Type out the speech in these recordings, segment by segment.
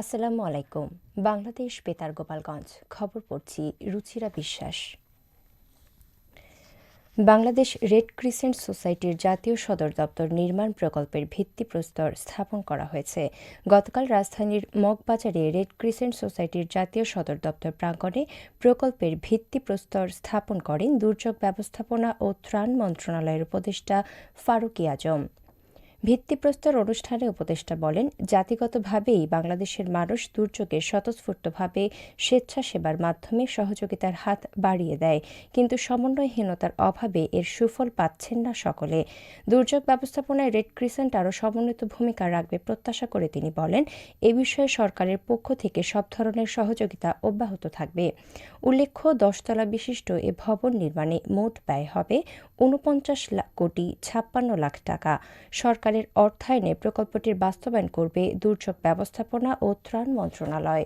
আসসালামু আলাইকুম। বাংলাদেশ বেতার গোপালগঞ্জ, খবর পড়ছি রুচিরা বিশ্বাস। বাংলাদেশ রেড ক্রিসেন্ট সোসাইটির জাতীয় সদর দপ্তর নির্মাণ প্রকল্পের ভিত্তিপ্রস্তর স্থাপন করা হয়েছে। গতকাল রাজধানীর মগবাজারে রেড ক্রিসেন্ট সোসাইটির জাতীয় সদর দপ্তর প্রাঙ্গণে প্রকল্পের ভিত্তিপ্রস্তর স্থাপন করেন দুর্যোগ ব্যবস্থাপনা ও ত্রাণ মন্ত্রণালয়ের উপদেষ্টা ফারুকি আজম। ভিত্তিপ্রস্তর অনুষ্ঠানে উপদেষ্টা বলেন, জাতিগতভাবেই বাংলাদেশের মানুষ দুর্যোগে স্বতঃস্ফূর্তভাবে স্বেচ্ছাসেবার মাধ্যমে সহযোগিতার হাত বাড়িয়ে দেয়, কিন্তু সমন্বয়হীনতার অভাবে এর সুফল পাচ্ছেন না সকলে। দুর্যোগ ব্যবস্থাপনায় রেড ক্রিসেন্ট আরও সমন্বিত ভূমিকা রাখবে প্রত্যাশা করে তিনি বলেন, এ বিষয়ে সরকারের পক্ষ থেকে সব ধরনের সহযোগিতা অব্যাহত থাকবে। উল্লেখ্য, দশতলা বিশিষ্ট এ ভবন নির্মাণে মোট ব্যয় হবে ঊনপঞ্চাশ কোটি ছাপ্পান্ন লাখ টাকা। সরকারের অর্থায়নে প্রকল্পটির বাস্তবায়ন করবে দুর্যোগ ব্যবস্থাপনা ও ত্রাণ মন্ত্রণালয়।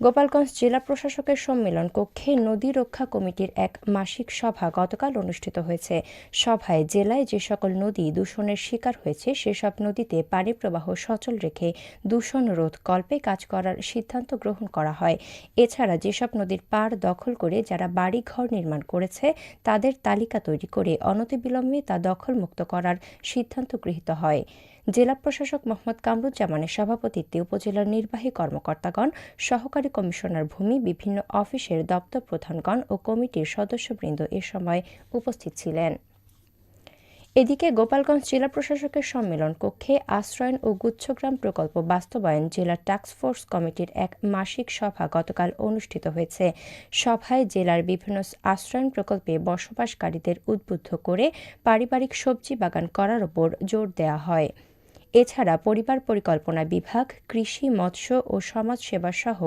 গোপালগঞ্জ জেলা প্রশাসকের সম্মেলন কক্ষে নদী রক্ষা কমিটির এক মাসিক সভা গতকাল অনুষ্ঠিত হয়েছে। সভায় জেলায় যে সকল নদী দূষণের শিকার হয়েছে, সেসব নদীতে পানি প্রবাহ সচল রেখে দূষণ রোধ কল্পে কাজ করার সিদ্ধান্ত গ্রহণ করা হয়। এছাড়া যেসব নদীর পাড় দখল করে যারা বাড়ি ঘর নির্মাণ করেছে, তাদের তালিকা তৈরি করে অনতিবিলম্বে তা দখলমুক্ত করার সিদ্ধান্ত গৃহীত হয়। জেলা প্রশাসক মোহাম্মদ কামরুজ্জামানের সভাপতিত্বে উপজেলার নির্বাহী কর্মকর্তাগণ, সহকারী কমিশনার ভূমি, বিভিন্ন অফিসের দপ্তর প্রধানগণ ও কমিটির সদস্যবৃন্দ এ সময় উপস্থিত ছিলেন। এদিকে গোপালগঞ্জ জেলা প্রশাসকের সম্মেলন কক্ষে আশ্রয়ন ও গুচ্ছগ্রাম প্রকল্প বাস্তবায়ন জেলা টাস্কফোর্স কমিটির এক মাসিক সভা গতকাল অনুষ্ঠিত হয়েছে। সভায় জেলার বিভিন্ন আশ্রয়ন প্রকল্পে বসবাসকারীদের উদ্বুদ্ধ করে পারিবারিক সবজি বাগান করার ওপর জোর দেওয়া হয়। এছাড়া পরিবার পরিকল্পনা বিভাগ, কৃষি, মৎস্য ও সমাজসেবা সহ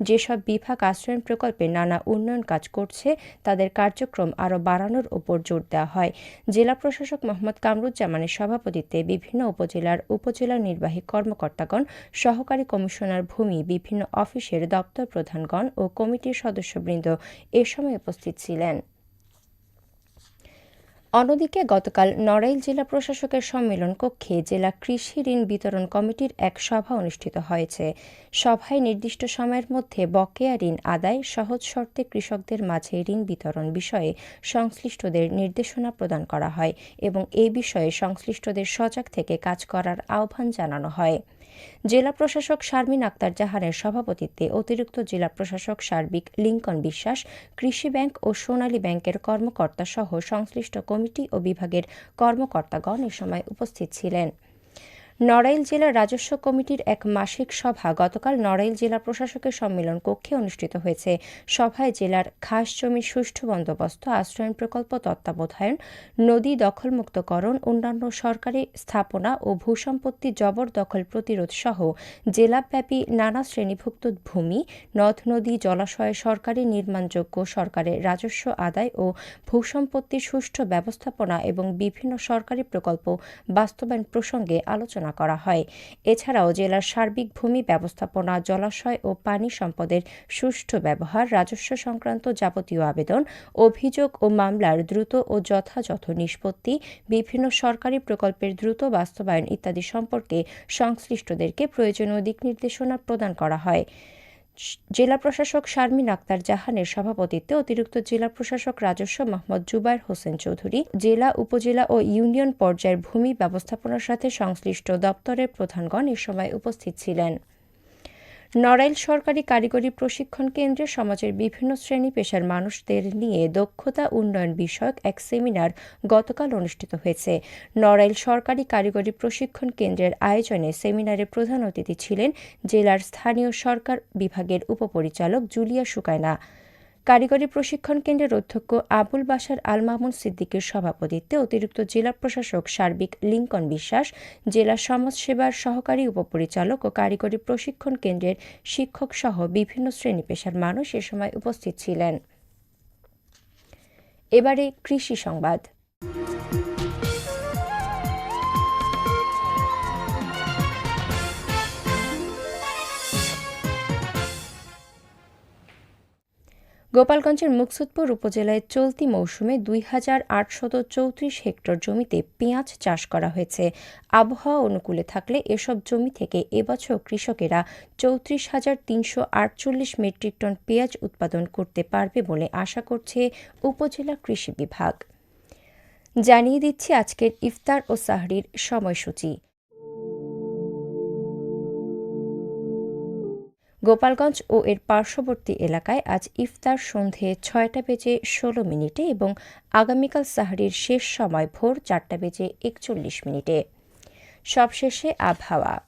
যেসব বিভাগ আশ্রয়ণ প্রকল্পে নানা উন্নয়ন কাজ করছে, তাদের কার্যক্রম আরও বাড়ানোর ওপর জোর দেওয়া হয়। জেলা প্রশাসক মোহাম্মদ কামরুজ্জামানের সভাপতিত্বে বিভিন্ন উপজেলার উপজেলা নির্বাহী কর্মকর্তাগণ, সহকারী কমিশনার ভূমি, বিভিন্ন অফিসের দপ্তর প্রধানগণ ও কমিটির সদস্যবৃন্দ এ সময় উপস্থিত ছিলেন। অন্যদিকে গতকাল নড়াইল জেলা প্রশাসকের সম্মেলন কক্ষে জেলা কৃষি ঋণ বিতরণ কমিটির এক সভা অনুষ্ঠিত হয়েছে। সভায় নির্দিষ্ট সময়ের মধ্যে বকেয়া ঋণ আদায়, সহজ শর্তে কৃষকদের মাঝে ঋণ বিতরণ বিষয়ে সংশ্লিষ্টদের নির্দেশনা প্রদান করা হয় এবং এ বিষয়ে সংশ্লিষ্টদের সজাগ থেকে কাজ করার আহ্বান জানানো হয়। জেলা প্রশাসক শারমিন আক্তার জাহানের সভাপতিত্বে অতিরিক্ত জেলা প্রশাসক সার্বিক লিঙ্কন বিশ্বাস, কৃষি ব্যাংক ও সোনালী ব্যাংকের কর্মকর্তা সহ সংশ্লিষ্ট কমিটি ও বিভাগের কর্মকর্তাগণ এ সময় উপস্থিত ছিলেন। নড়াইল জেলা রাজস্ব কমিটির এক মাসিক সভা গতকাল নড়াইল জেলা প্রশাসকের সম্মেলন কক্ষে অনুষ্ঠিত হয়েছে। সভায় জেলার খাস জমির সুষ্ঠু বন্দোবস্ত, আশ্রয়ন প্রকল্প তত্ত্বাবধায়ন, নদী দখলমুক্তকরণ, অন্যান্য সরকারি স্থাপনা ও ভূসম্পত্তি জবরদখল প্রতিরোধ সহ জেলাব্যাপী নানা শ্রেণীভুক্ত ভূমি, নদ নদী জলাশয়ে সরকারি নির্মাণযোগ্য সরকারের রাজস্ব আদায় ও ভূসম্পত্তির সুষ্ঠু ব্যবস্থাপনা এবং বিভিন্ন সরকারি প্রকল্প বাস্তবায়ন প্রসঙ্গে আলোচনা আলোচনা করা হয়। এছাড়াও জেলার সার্বিক ভূমি ব্যবস্থাপনা, জলাশয় ও পানি সম্পদের সুষ্ঠু ব্যবহার, রাজস্ব সংক্রান্ত যাবতীয় আবেদন, অভিযোগ ও মামলার দ্রুত ও যথাযথ নিষ্পত্তি, বিভিন্ন সরকারি প্রকল্পের দ্রুত বাস্তবায়ন ইত্যাদি সম্পর্কে সংশ্লিষ্টদেরকে প্রয়োজনীয় দিক নির্দেশনা প্রদান করা হয়। জেলা প্রশাসক শারমিন আক্তার জাহানের সভাপতিত্বে অতিরিক্ত জেলা প্রশাসক রাজস্ব মোহাম্মদ জুবাইর হোসেন চৌধুরী, জেলা, উপজেলা ও ইউনিয়ন পর্যায়ের ভূমি ব্যবস্থাপনার সাথে সংশ্লিষ্ট দপ্তরের প্রধানগণ এ সময় উপস্থিত ছিলেন। নড়াইল সরকারি কারিগরি প্রশিক্ষণ কেন্দ্রে সমাজের বিভিন্ন শ্রেণি পেশার মানুষদের নিয়ে দক্ষতা উন্নয়ন বিষয়ক এক সেমিনার গতকাল অনুষ্ঠিত হয়েছে। নড়াইল সরকারি কারিগরি প্রশিক্ষণ কেন্দ্রের আয়োজনে সেমিনারে প্রধান অতিথি ছিলেন জেলার স্থানীয় সরকার বিভাগের উপপরিচালক জুলিয়া সুকায়না কারিগরি প্রশিক্ষণ কেন্দ্রের অধ্যক্ষ আবুল বাসার আল মামুন সিদ্দিকের সভাপতিত্বে অতিরিক্ত জেলা প্রশাসক সার্বিক লিঙ্কন বিশ্বাস, জেলা সমাজসেবার সহকারী উপপরিচালক ও কারিগরি প্রশিক্ষণ কেন্দ্রের শিক্ষক সহ বিভিন্ন শ্রেণি পেশার মানুষ এ সময় উপস্থিত ছিলেন। এবারে কৃষি সংবাদ। গোপালগঞ্জের মুকসুদপুর উপজেলায় চলতি মৌসুমে দুই হাজার আটশত চৌত্রিশ হেক্টর জমিতে পেঁয়াজ চাষ করা হয়েছে। আবহাওয়া অনুকূলে থাকলে এসব জমি থেকে এবছর কৃষকেরা চৌত্রিশ হাজার তিনশো আটচল্লিশ মেট্রিক টন পেঁয়াজ উৎপাদন করতে পারবে বলে আশা করছে উপজেলা কৃষি বিভাগ। জানিয়ে দিচ্ছি আজকের ইফতার ও সাহরির সময়সূচি। গোপালগঞ্জ ও এর পার্শ্ববর্তী এলাকায় আজ ইফতার সন্ধে ছয়টা বেজে ষোলো মিনিটে এবং আগামীকাল সাহারির শেষ সময় ভোর চারটা বেজে একচল্লিশ মিনিটে। সবশেষে আবহাওয়া।